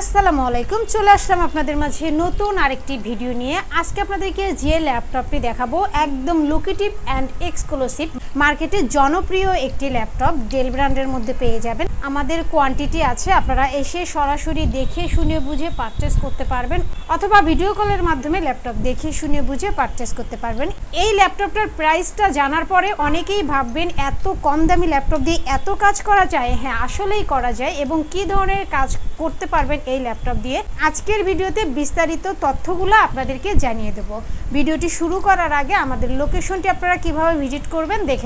আসসালামু আলাইকুম, চলে আসলাম আপনাদের মাঝে নতুন আরেকটি ভিডিও নিয়ে। আজকে আপনাদেরকে যে ল্যাপটপটি দেখাবো, একদম লোকেটিভ অ্যান্ড এক্সক্লুসিভ মার্কেটে জনপ্রিয় একটি ল্যাপটপ ডেল ব্র্যান্ডের মধ্যে পেয়ে যাবেন। আমাদের কোয়ান্টিটি আছে, আপনারা এসে সরাসরি দেখে শুনে বুঝে পারচেস করতে পারবেন অথবা ভিডিও কলের মাধ্যমে ল্যাপটপ দেখে শুনে বুঝে পারচেস করতে পারবেন। এই ল্যাপটপটার প্রাইসটা জানার পরে অনেকেই ভাববেন, এত কম দামি ল্যাপটপ দিয়ে এত কাজ করা যায়? হ্যাঁ আসলেই করা যায় এবং কি ধরনের কাজ করতে পারবেন এই ল্যাপটপ দিয়ে? আজকের ভিডিওতে বিস্তারিত তথ্যগুলো আপনাদেরকে জানিয়ে দেব। ভিডিওটি শুরু করার আগে আমাদের লোকেশনটি আপনারা কীভাবে ভিজিট করবেন দেখে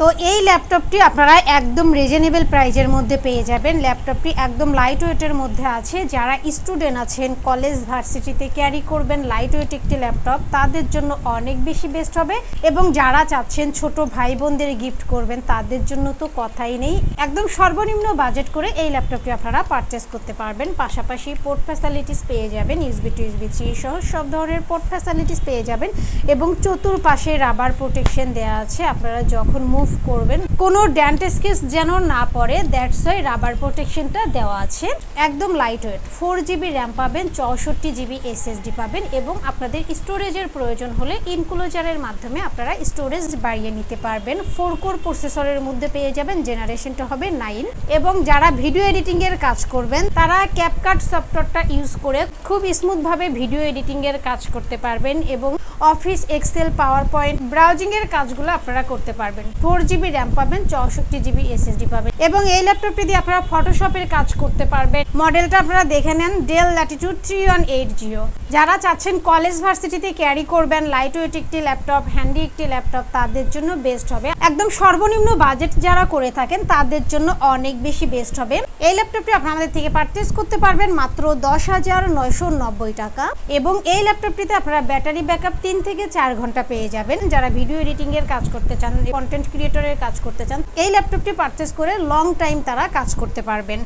তো এই ল্যাপটপটি আপনারা একদম রিজনেবল প্রাইজের মধ্যে পেয়ে যাবেন। ল্যাপটপটি একদম লাইট ওয়েটের মধ্যে আছে। যারা স্টুডেন্ট আছেন কলেজ ভার্সিটিতে ক্যারি করবেন লাইট ওয়েট একটি ল্যাপটপ, তাদের জন্য অনেক বেশি বেস্ট হবে। এবং যারা চাচ্ছেন ছোট ভাই বোনদের গিফট করবেন, তাদের জন্য তো কথাই নেই। একদম সর্বনিম্ন বাজেট করে এই ল্যাপটপটি আপনারা পারচেস করতে পারবেন। পাশাপাশি পোর্ট ফ্যাসিলিটিস পেয়ে যাবেন ইউসবি টু ইউসবি থ্রি সহ সব ধরনের পোর্ট ফ্যাসিলিটিস পেয়ে যাবেন। এবং চতুর্পাশে রাবার প্রোটেকশন দেওয়া আছে। আপনারা যখন মুভ করবেন। কোনো ড্যান্ট স্কেচ যেন না পড়ে দ্যাটস ওয়াই রাবার প্রোটেকশনটা দেওয়া আছে। একদম light weight four GB RAM পাবেন, চৌষট্টি জিবি এসএসডি পাবেন এবং আপনাদের স্টোরেজের প্রয়োজন হলে ইনক্লোজারের মাধ্যমে আপনারা স্টোরেজ বাড়িয়ে নিতে পারবেন। ফোর কোর প্রসেসরের মধ্যে পেয়ে যাবেন জেনারেশনটা হবে নাইন এবং যারা ভিডিও এডিটিং এর কাজ করবেন, তারা ক্যাপকাট সফটওয়্যারটা ইউজ করে খুব স্মুথভাবে ভিডিও এডিটিং এর কাজ করতে পারবেন এবং office Excel power point browsing এর কাজগুলো আপনারা করতে পারবেন। ফোর জিবি র্যাম পাবেন, চৌষট্টি জিবি এসএসডি পাবেন। এবং এই ল্যাপটপটি দিয়ে আপনারা ফটোশপের কাজ করতে পারবেন। মডেলটা আপনারা দেখে নেন Dell Latitude three one eight zero যারা চাচ্ছেন কলেজ ভার্সিটিতে ক্যারি করবেন লাইট ওয়েট একটি ল্যাপটপ হ্যান্ডি একটি ল্যাপটপ, তাদের জন্য বেস্ট হবে। একদম সর্বনিম্ন বাজেট যারা করে থাকেন, তাদের জন্য অনেক বেশি বেস্ট হবে। এই ল্যাপটপটি আপনারা আমাদের থেকে পারচেস করতে পারবেন মাত্র দশ হাজার নয়শো নব্বই টাকা এবং এই ল্যাপটপটিতে আপনারা ব্যাটারি ব্যাকআপ তিন থেকে চার ঘণ্টা পেয়ে যাবেন। যারা ভিডিও এডিটিং এর কাজ করতে চান কন্টেন্ট ক্রিয়েটরের কাজ করতে চান, এই ল্যাপটপটি পারচেস করে লং টাইম তারা কাজ করতে পারবেন।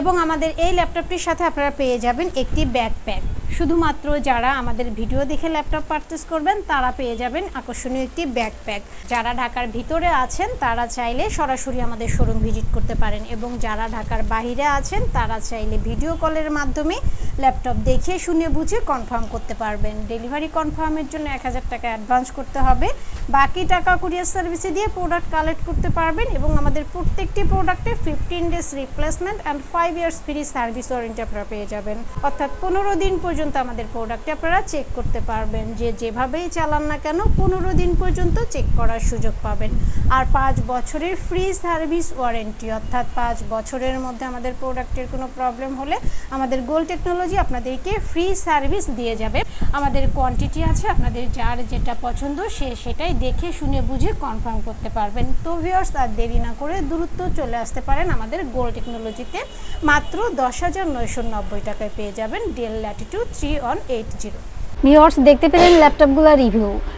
এবং আমাদের এই ল্যাপটপটির সাথে আপনারা পেয়ে যাবেন একটি ব্যাকপ্যাক শুধুমাত্র যারা আমাদের ভিডিও দেখে ল্যাপটপ পারচেস করবেন, তারা পেয়ে যাবেন আকর্ষণীয় একটি ব্যাকপ্যাক যারা ঢাকার ভিতরে আছেন, তারা চাইলে সরাসরি আমাদের শোরুম ভিজিট করতে পারেন এবং যারা ঢাকার বাইরে আছেন, তারা চাইলে ভিডিও কলের মাধ্যমে ল্যাপটপ দেখে শুনে বুঝে কনফার্ম করতে পারবেন। ডেলিভারি কনফার্মের জন্য এক হাজার টাকা অ্যাডভান্স করতে হবে। বাকি টাকা কুরিয়ার সার্ভিসে দিয়ে প্রোডাক্ট কালেক্ট করতে পারবেন এবং আমাদের প্রত্যেকটি প্রোডাক্টে fifteen days replacement and five years free service warranty আপনারা পেয়ে যাবেন। অর্থাৎ পনেরো দিন পর্যন্ত আমাদের প্রোডাক্টে আপনারা চেক করতে পারবেন। যে যেভাবেই চালান না কেন পনেরো দিন পর্যন্ত চেক করার সুযোগ পাবেন। আর পাঁচ বছরের ফ্রি সার্ভিস ওয়ারেন্টি অর্থাৎ পাঁচ বছরের মধ্যে আমাদের প্রোডাক্টের কোনো প্রবলেম হলে আমাদের গোল টেকনোলজি আপনাদেরকে ফ্রি সার্ভিস দিয়ে যাবে। আমাদের কোয়ান্টিটি আছে, আপনাদের যার যেটা পছন্দ সে সেটাই দেখে, শুনে, বুঝে কনফার্ম করতে পারবেন। তো ভিউয়ার্স আর দেরি না করে দ্রুত চলে আসতে পারেন আমাদের গোল টেকনোলজিতে মাত্র দশ হাজার নয়শো নব্বই টাকায় পেয়ে যাবেন Dell Latitude three one eight zero viewers দেখতে পেলেন ল্যাপটপগুলো রিভিউ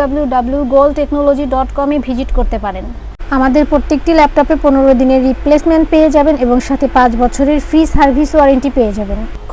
ডাব্লিউ এ ভিজিট করতে পারেন। আমাদের প্রত্যেকটি ল্যাপটপে পনেরো দিনের রিপ্লেসমেন্ট পেয়ে যাবেন এবং সাথে পাঁচ বছরের ফ্রি সার্ভিস ওয়ারেন্টি পেয়ে যাবেন।